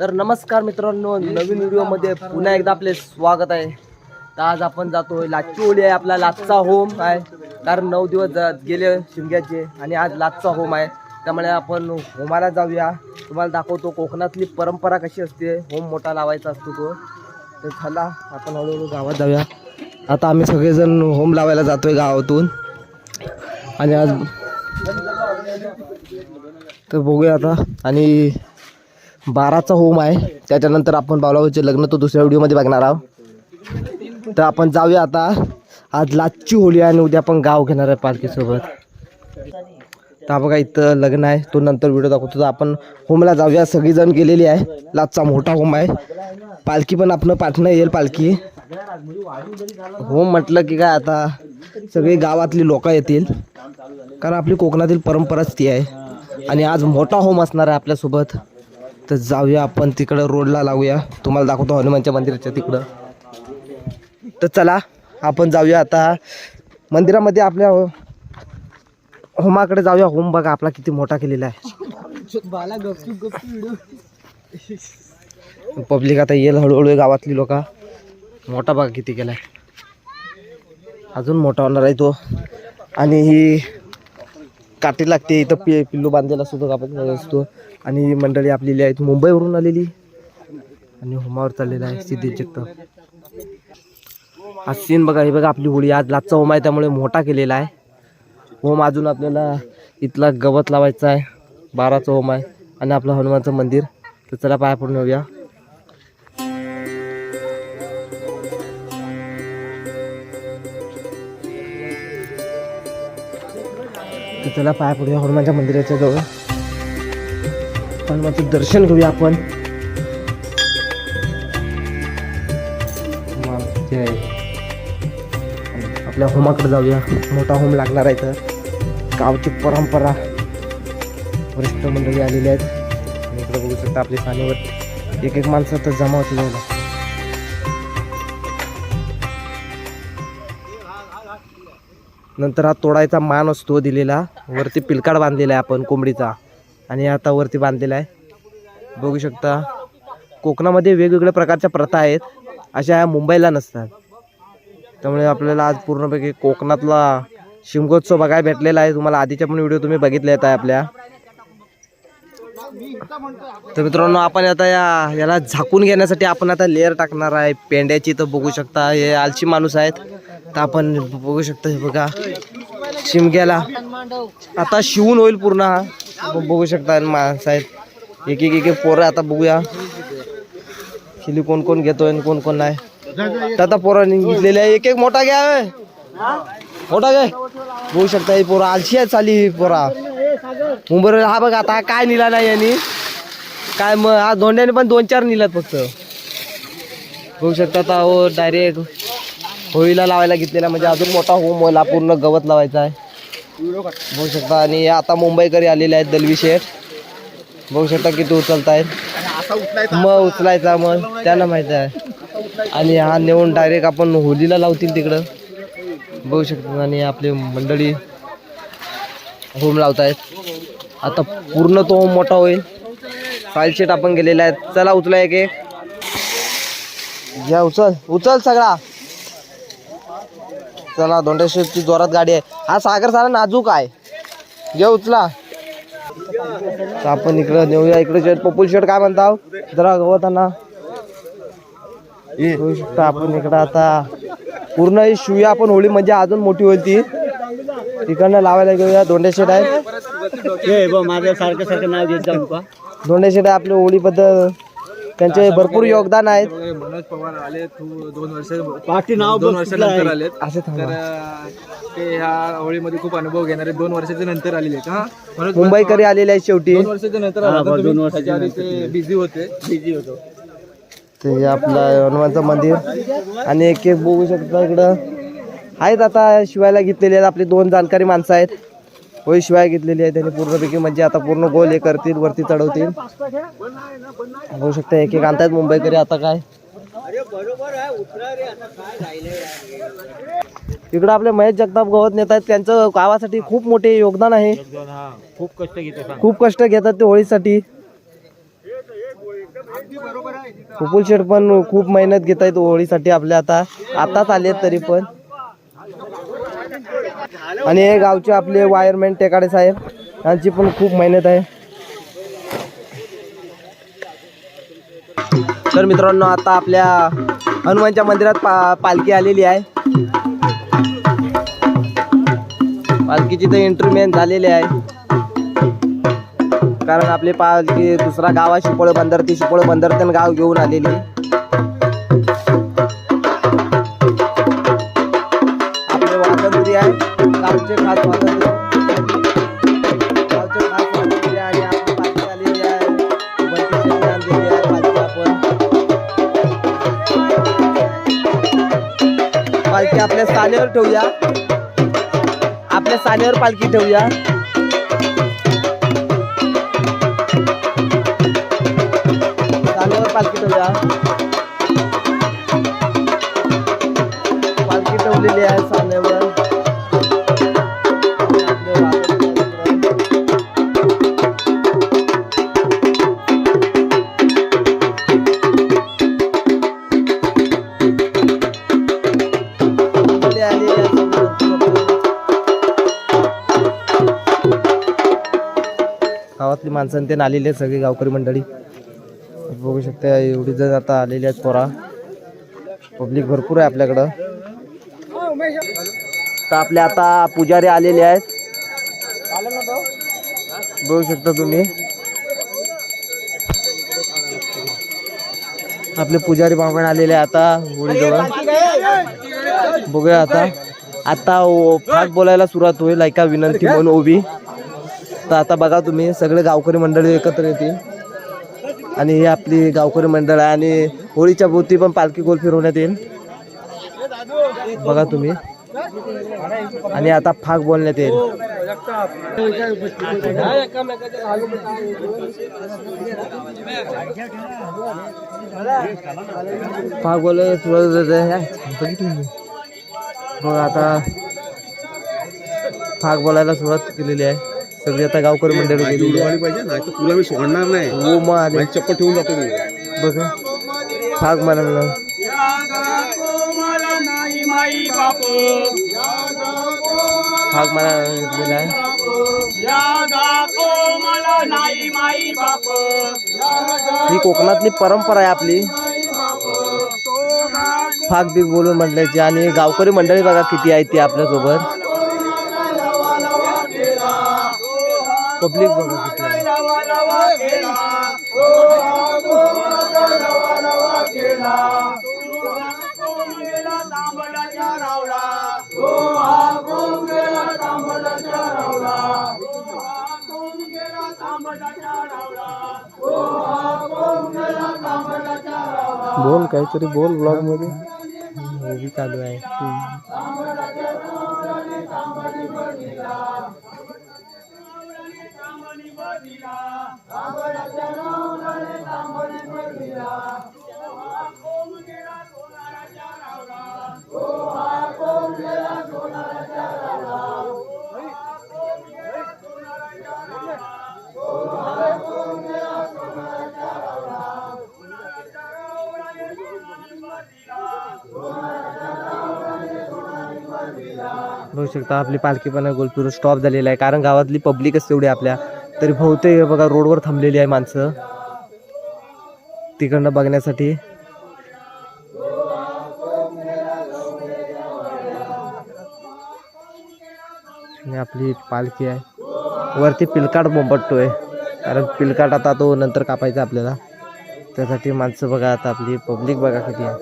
तर नमस्कार मित्रांनो नवीन व्हिडिओमध्ये पुन्हा एकदा आपले स्वागत आहे. तर आज आपण जातोय लाचची होळी आहे आपला लाचचा होम आहे. कारण नऊ दिवस गेले शिमग्याचे आणि आज लाचचा होम आहे. त्यामुळे आपण होमाला जाऊया. तुम्हाला दाखवतो कोकणातली परंपरा कशी असते होम मोठा लावायचा असतो तो. तर चला आपण हळूहळू गावात जाऊया. आता आम्ही सगळेजण होम लावायला जातोय गावातून. आणि आज तर बघूया आता. आणि बाराचा होम आहे. त्याच्यानंतर आपण बावलाबाईचे लग्न तो दुसऱ्या व्हिडिओमध्ये बघणार आहोत. तर आपण जाऊया आता. आज लाचची होळी आहे आणि उद्या आपण गाव घेणार आहे पालखीसोबत. तर बघा इथं लग्न आहे. तो नंतर व्हिडिओ दाखवतो. तर आपण होमला जाऊया. सगळीजण गेलेली आहे. लाचचा मोठा होम आहे. पालखी पण आपण पाठणं येईल पालखी. होम म्हटलं की काय आता? सगळी गावातली लोक येतील. कारण आपली कोकणातील परंपराच ती आहे. आणि आज मोठा होम असणार आहे आपल्यासोबत. तर जाऊया आपण तिकडं रोडला लावूया तुम्हाला दाखवतो हनुमानच्या मंदिराच्या तिकडं. तर चला आपण जाऊया आता. मंदिरामध्ये आपल्या होमाकडे जाऊया. होम बघा आपला किती मोठा केलेला आहे. पब्लिक आता येईल हळूहळू गावातली लोक. मोठा बघा किती केलाय. अजून मोठा होणार आहे तो. आणि ही काटे लागते इथं पि पिल्लू बांधलेला सुद्धा आपण असतो. आणि ही मंडळी आपलेली आहेत मुंबईवरून आलेली. आणि होमावर चाललेला आहे सिद्धेश जगताप. हा सीन बघा हे बघा आपली होळी. आज लाचा होम आहे त्यामुळे मोठा केलेला आहे. होम अजून आपल्याला इथला गवत लावायचा आहे. बाराचा होम आहे आणि आपलं हनुमानचं मंदिर. तर चला पाया पडून येऊया तर चला पाया पडूया हनुमानच्या मंदिराच्या जवळ. हनुमानचं दर्शन घेऊया आपण. आपल्या होमाकडे जाऊया. मोठा होम लागणार आहे तर गावची परंपरा. वरिष्ठ मंडळी आलेली आहेत. इकडे बघू शकता आपली सानीवर एक एक माणसं तर जमा होती नंतर हा तोडायचा मान असतो दिलेला. वरती पिलकाड बांधलेला आहे आपण कोंबडीचा. आणि आता वरती बांधलेला आहे. बघू शकता. कोकणामध्ये वेगवेगळ्या प्रकारच्या प्रथा आहेत. अशा ह्या मुंबईला नसतात. त्यामुळे आपल्याला आज पूर्णपैकी कोकणातला शिमगोत्सव बघायला भेटलेला आहे. तुम्हाला आधीच्या पण व्हिडिओ तुम्ही बघितले आहेत आपल्या. तर मित्रांनो आपण आता या याला झाकून घेण्यासाठी आपण आता लेअर टाकणार आहे. पेंड्याची तर बघू शकता हे आलची माणूस आहेत. तर आपण बघू शकता हे बघा शिमग्याला. आता शिवून होईल पूर्ण हा. बघू शकता आणि माणसं आहेत. एक एक एक पोरं आता बघूया. शिली कोण कोण घेतोय कोण कोण नाही. तर आता पोरांनी घेतलेले एक एक मोठा घ्या मोठा घ्या बघू शकता ही पोरं आलशी आहे चाली पोरा. मुंबईवर हा बघ आता काय निला नाही यांनी. काय मग हा धोंड्याने पण दोन चार निलात फक्त. बघू शकता आता हो डायरेक्ट होळीला लावायला घेतलेला म्हणजे अजून मोठा होम मला पूर्ण गवत लावायचा आहे. बघू शकता आणि आता मुंबईकरी आलेले आहेत दलवी शेठ. बघू शकता किती उचलत आहेत मग उचलायचा मग त्यांना माहिती आहे. आणि हा नेऊन डायरेक्ट आपण होलीला लावतील तिकडं. बघू शकता आणि आपली मंडळी होम लावतायत. आता पूर्ण तो होम मोठा होईल. फाईल शीट आपण गेलेला आहे चला उचला एक एक. घ्या उचल. उचल सगळा. चला दोंडेश्वरची जोरात गाडी आहे. हा सागर सारा नाजूक आहे. घे उचला. आपण इकडं नेऊया. इकडे शेट पप्पूल शेट काय म्हणता जरा गवताना होऊ शकता आपण इकडं आता पूर्ण ही शिवया आपण होळी. म्हणजे अजून मोठी होईल ती. तिकडनं लावायला घेऊया दोंडे शेट आहे माझ्या सारखं सारखं नाव घेत जाऊ का दोंडे शेट आहे आपल्या होळीबद्दल त्यांचे भरपूर योगदान आहेत. मनोज पवार आले तू दोन वर्ष पाठी नाव दोन वर्षानंतर आलेत. असे तर अं, ते ह्या होळीमध्ये खूप अनुभव घेणारे दोन वर्षाच्या नंतर आलेले आहेत. हा? मनोज मुंबईकरी आलेले आहेत शेवटी. दोन वर्षाच्या नंतर आला होता तुम्ही. त्याच्या आधी ते बिझी होते. बिझी होतो. ते हे आपलं हनुमानचं मंदिर. आणि एक एक बघू शकता इकडं. आहेत आता शिवायला घेतलेले आहेत आपले दोन जाणकारी माणसं आहेत. होय शिवाय घेतलेली आहे त्यांनी पूर्णपैकी म्हणजे आता पूर्ण गोल हे करतील वरती चढवतील. बघू शकता एक एक आणतायत मुंबईकरी आता काय? इकडं आपले महेश जगताप गवत नेत आहेत त्यांचं गावासाठी खूप मोठे योगदान आहे. खूप कष्ट घेतो खूप कष्ट घेतात ते होळीसाठी. कुपुल शेठ पण खूप मेहनत घेत आहेत होळीसाठी आपल्या आता. आताच आले तरी पण. आणि हे गावचे आपले वायरमॅन टेकाडे साहेब यांची पण खूप मेहनत आहे. तर मित्रांनो आता आपल्या हनुमानच्या मंदिरात पा पालखी आलेली आहे. पालखीची तर एंट्रीमेंट झालेली आहे. कारण आपली पालखी दुसरा गाव आहे शिपोळे बंदर ती शिपोळे बंदर गाव घेऊन आलेली. गावचे खास वासंत्री गावचे खास वासंत्री आणि आपण पालखी आलेली आहे. बत्तीस शेती आणलेली आहे पालखी आपण. पालखी आपल्या सानेवर ठेवूया. आपल्या सानेवर पालखी ठेवूया. स्थानेवर पालखी ठेवूया. पालखी ठेवलेली आहे गावातली माणसं आणि ते आलेली आहेत सगळी गावकरी मंडळी. बघू शकता एवढी जण आता आलेली आहेत पोरा. पब्लिक भरपूर आहे आपल्याकडं. तर आपले आता पुजारी आलेले आहेत. बघू शकता तुम्ही. आपले पुजारी बाबा आलेले आहे आता होळीजवळ. बघूया आता. आता फाट बोलायला सुरुवात होईल ऐका विनंती म्हणून ओबी तर आता बघा तुम्ही सगळे गावकरी मंडळी एकत्र येतील. आणि ही आपली गावकरी मंडळ आहे आणि होळीच्या भोवती पण पालखी गोल फिरवण्यात येईल. बघा तुम्ही. आणि आता फाग बोलण्यात येईल. फाग बोल सुरुवात बघितलं आता फाग बोलायला सुरुवात केलेली आहे. सगळी आता गावकरी मंडळी गेलेली आहे पाहिजे नाही तर तुला मी सोडणार नाही. हो मग आले. माझी चप्पल ठेवून जातो मी. बघा फाग म्हणाला फाग म्हणायला घेतलेला आहे ही कोकणातली परंपरा आहे आपली. फाग बीग बोलून म्हटल्याची आणि गावकरी मंडळी बघा किती आहे ती आपल्यासोबत. पब्लिक बघा बोल काहीतरी बोल ब्लॉगमध्ये. मूवी चालू आहे. बघू शकता आपली पालखी पण गोलपूर स्टॉप झालेला आहे. कारण गावातली पब्लिकच तेवढी आपल्या तरी बहुतेक हे बघा रोडवर थांबलेली आहे माणसं. तिकडनं बघण्यासाठी. आपली पालखी आहे. वरती पिलकाट बोंबटतोय. कारण पिलकाट आता तो नंतर कापायचा आपल्याला. त्यासाठी माणसं बघा आता आपली पब्लिक बघा किती आहे.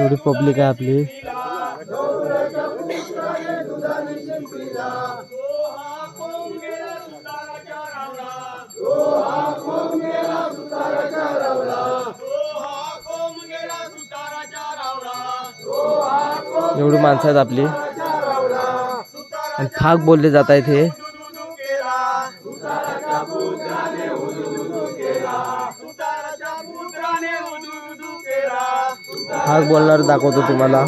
एवढी पब्लिक आहे आपली. एवढी माणसं आहेत आपली. आणि फाग बोलले जात आहेत हे. फाग बोलणार दाखवतो तुम्हाला.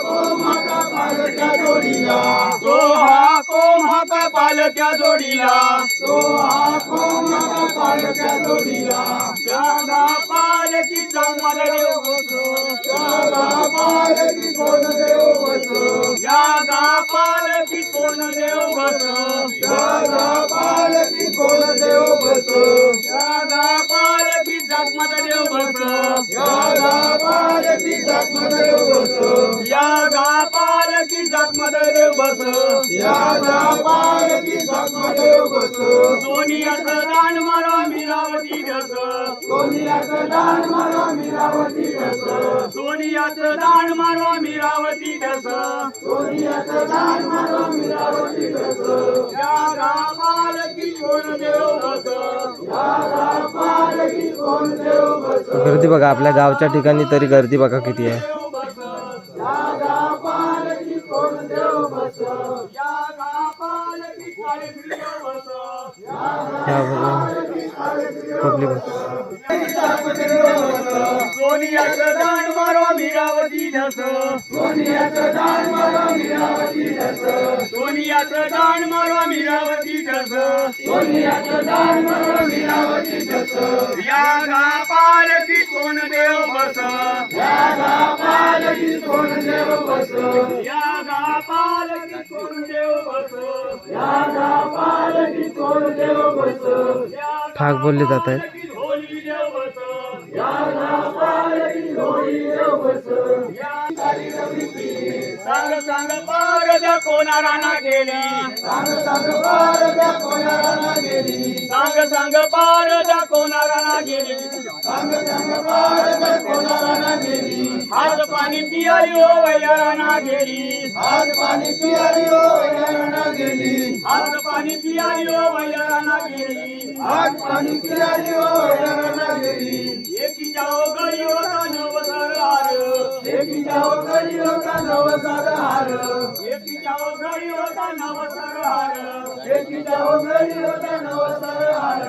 तो पालक्या जोडीला. सोहा कोमहक पालक्या जोडीला. सोहा कोमहक पालक्या जोडीला. जागा पालकी जन्मल देव बसो. जागा पालकी कोण देव बसो. जागा पालकी कोण देव बसो. जागा पालकी कोण देव बसो. जागा पालकी जगमल देव बसो. जागा पालकी जगमल देव बसो. जागा जगमाता देव बसो. पालकी जगमाता देव बसो. सोनियाचं दान मारा मीरावती घस. सोनियाचं दान मारा मीरावती घस. सोनियाचं दान मारा मीरावती घस. सोनियाचं दान मारा मीरावती घस. यागा पालकी कोण देव बस. यागा पालकी कोण देव बस. गर्दी बघा आपल्या गावच्या ठिकाणी तरी गर्दी बघा किती आहे. पब्लिक सोनियाचं दान मारो मीरावती धस सोनियाचं दान मारो मीरावती धस सोनियाचं दान मारो मीरावती धस सोनियाचं दान मारो धस या गा पालकी कोण देव बस या गा पालकी कोण देव बस या गा पालकी कोण देव बस या गा पालकी कोण देव बस बोलले जात आहे पालकी होली देव बस सांग सांग पारद्या कोणा राणा गेली. सांग सांग पारद्या कोणा राणा गेली. सांग सांग पारद्या कोणा राणा गेली. सांग सांग पारद्या कोणा राणा गेली. हात पाणी पियाली ओ वैया राणा गेली. हात पाणी पियाली ओ वैया राणा गेली. हात पाणी पियाली ओ वैया राणा गेली. हात पाणी पियाली ओ वैया राणा गेली. एकी जाओ गडी होता नवसर हार एकी जाओ होता नवसर हार एकी जाओ गडी होता नवसर हार एकी जाओ गडी होता नवसर हार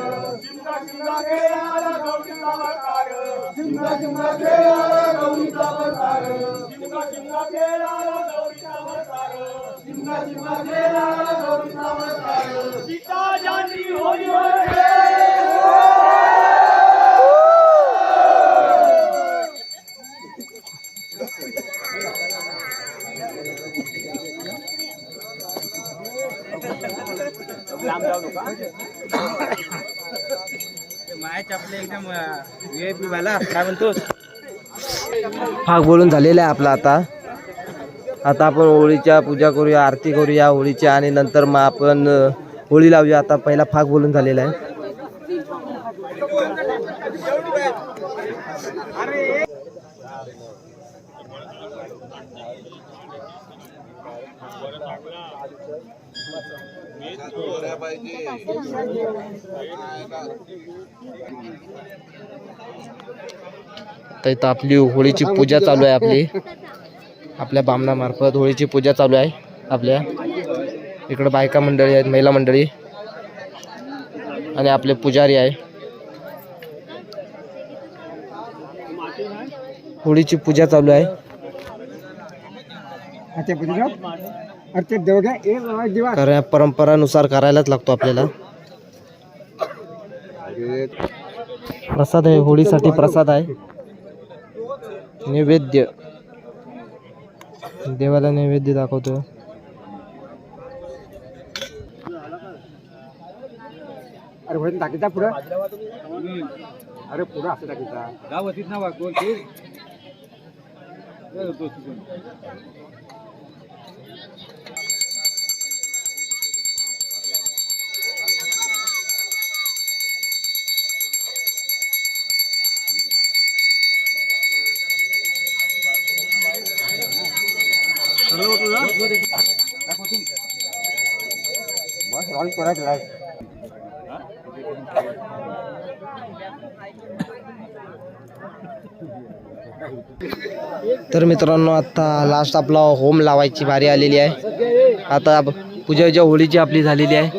शिमका शिमका खेळाला गौरीचा वकार शिमका शिमका खेळाला गौरीचा वकार शिमका शिमका खेळाला गौरीचा वकार शिमका शिमका खेळाला गौरीचा वकार सीता जानकी होली होली काय म्हणतोस भाग बोलून झालेला आहे आपला आता. आता आपण होळीच्या पूजा करूया आरती करूया होळीच्या आणि नंतर मग आपण होळी लावूया. आता पहिला फाग बोलून झालेला आहे. तर इथं आपली होळीची पूजा चालू आहे आपली. आपल्या बामणामार्फत होळीची पूजा चालू आहे आपल्या. इकडं बायका मंडळी आहेत महिला मंडळी. आणि आपले पुजारी आहे. होळीची पूजा चालू आहे. कारण परंपरानुसार करायलाच लागतो आपल्याला. प्रसाद आहे होळीसाठी प्रसाद आहे. नैवेद्य. देवाला नैवेद्य दाखवतो. अरे होईल टाकीचा पुढं? अरे पुढं असं टाकीचा गावातीत ना तर मित्रांनो आता लास्ट आपला होम लावायची बारी आलेली आहे. आता पूजा होळीची आपली झालेली आहे.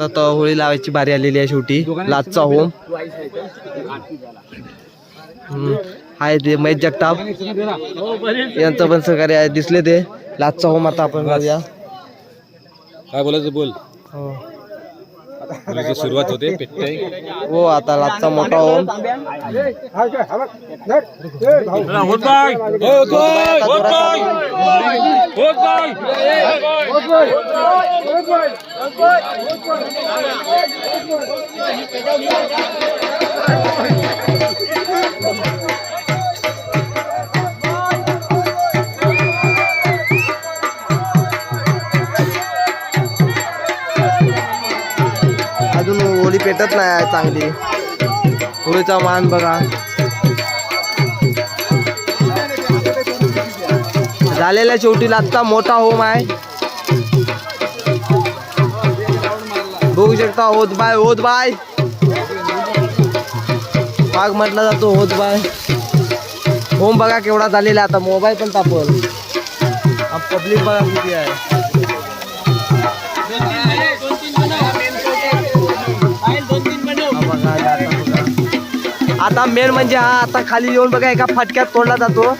तर होळी लावायची बारी आलेली आहे शेवटी लास्टचा होम आहे ते महेश जगताप. यांचं पण सहकार्य आहे दिसले ते. लाचचा होम आता आपण बघूया. काय बोलायचं बोल. हो. मुलीची सुरुवात होते पेटते हो आता लाचचा मोठा होम. हा काय? गोळी पेटत नाही आहे चांगली. होळीचा मान बघा. झालेल्या शेवटीला आत्ता मोठा होम आहे. बघू शकता होत बाय होत बाय. पाग म्हटला जातो होत बाय. होम बघा केवढा झालेला आता मोबाईल पण तापवल. पब्लिक बघा किती आहे. आता मेन म्हणजे हा आता खाली येऊन बघा एका फटक्यात तोडला जातो.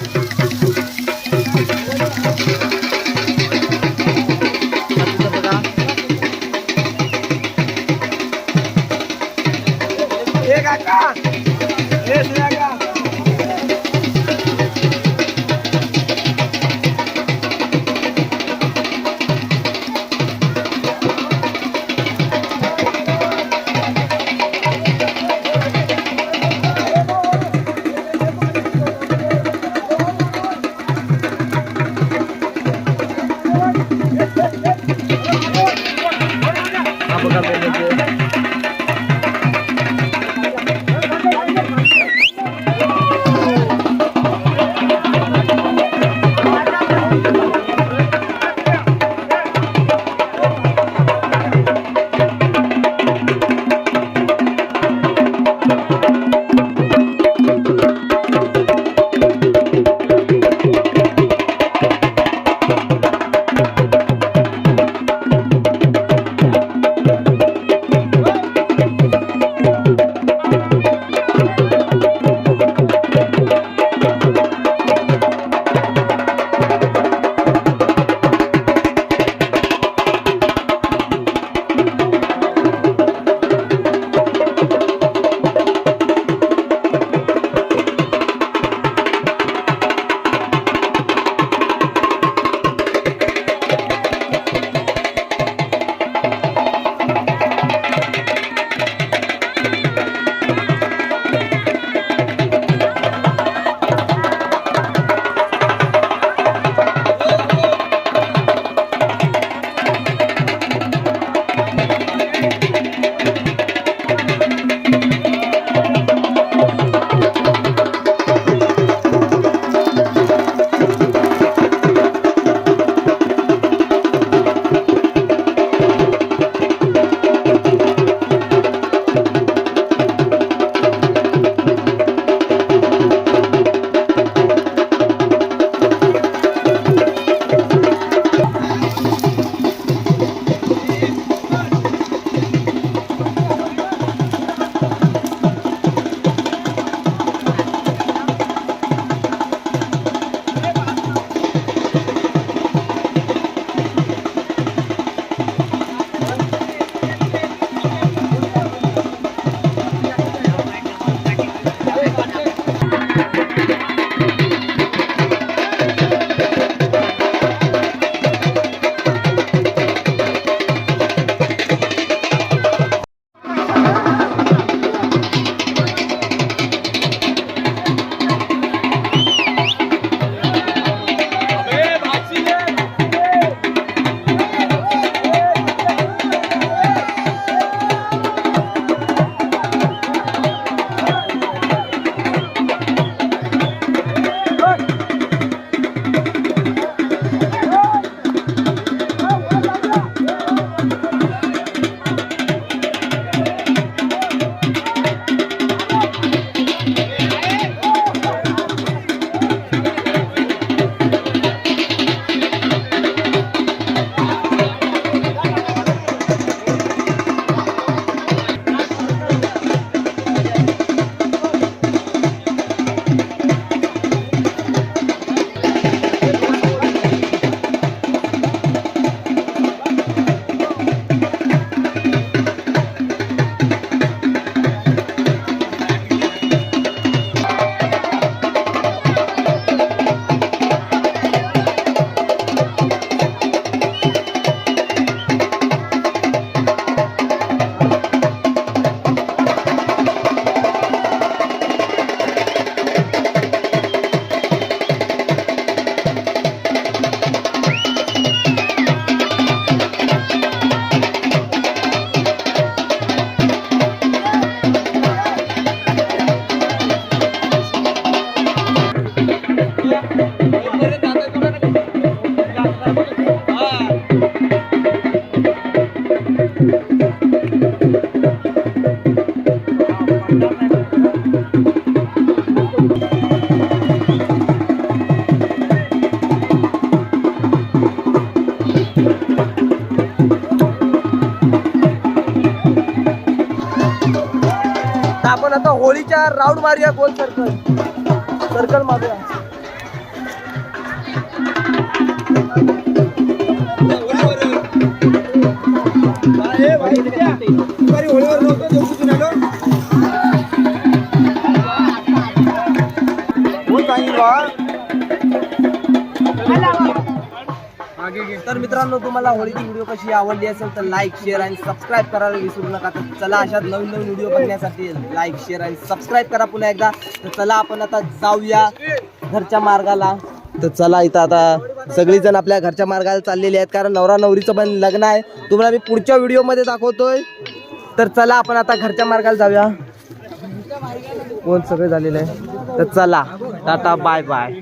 होळीच्या राऊंड मारूया गोल सर्कल सर्कल मारूया. तर मित्रांनो तुम्हाला होळीची व्हिडिओ कशी आवडली असेल तर लाईक शेअर आणि सबस्क्राईब करायला विसरू नका. तर चला अशा नवीन नवीन व्हिडिओ बघण्यासाठी लाईक शेअर आणि सबस्क्राईब करा पुन्हा एकदा. तर चला आपण आता जाऊया घरच्या मार्गाला. तर चला इथं आता सगळीजण आपल्या घरच्या मार्गाला चाललेली आहेत कारण नवरा नवरीचं पण लग्न आहे. तुम्हाला मी पुढच्या व्हिडिओमध्ये दाखवतोय. तर चला आपण आता घरच्या मार्गाला जाऊया. कोण सगळे झालेले आहे? तर चला. Tata bye bye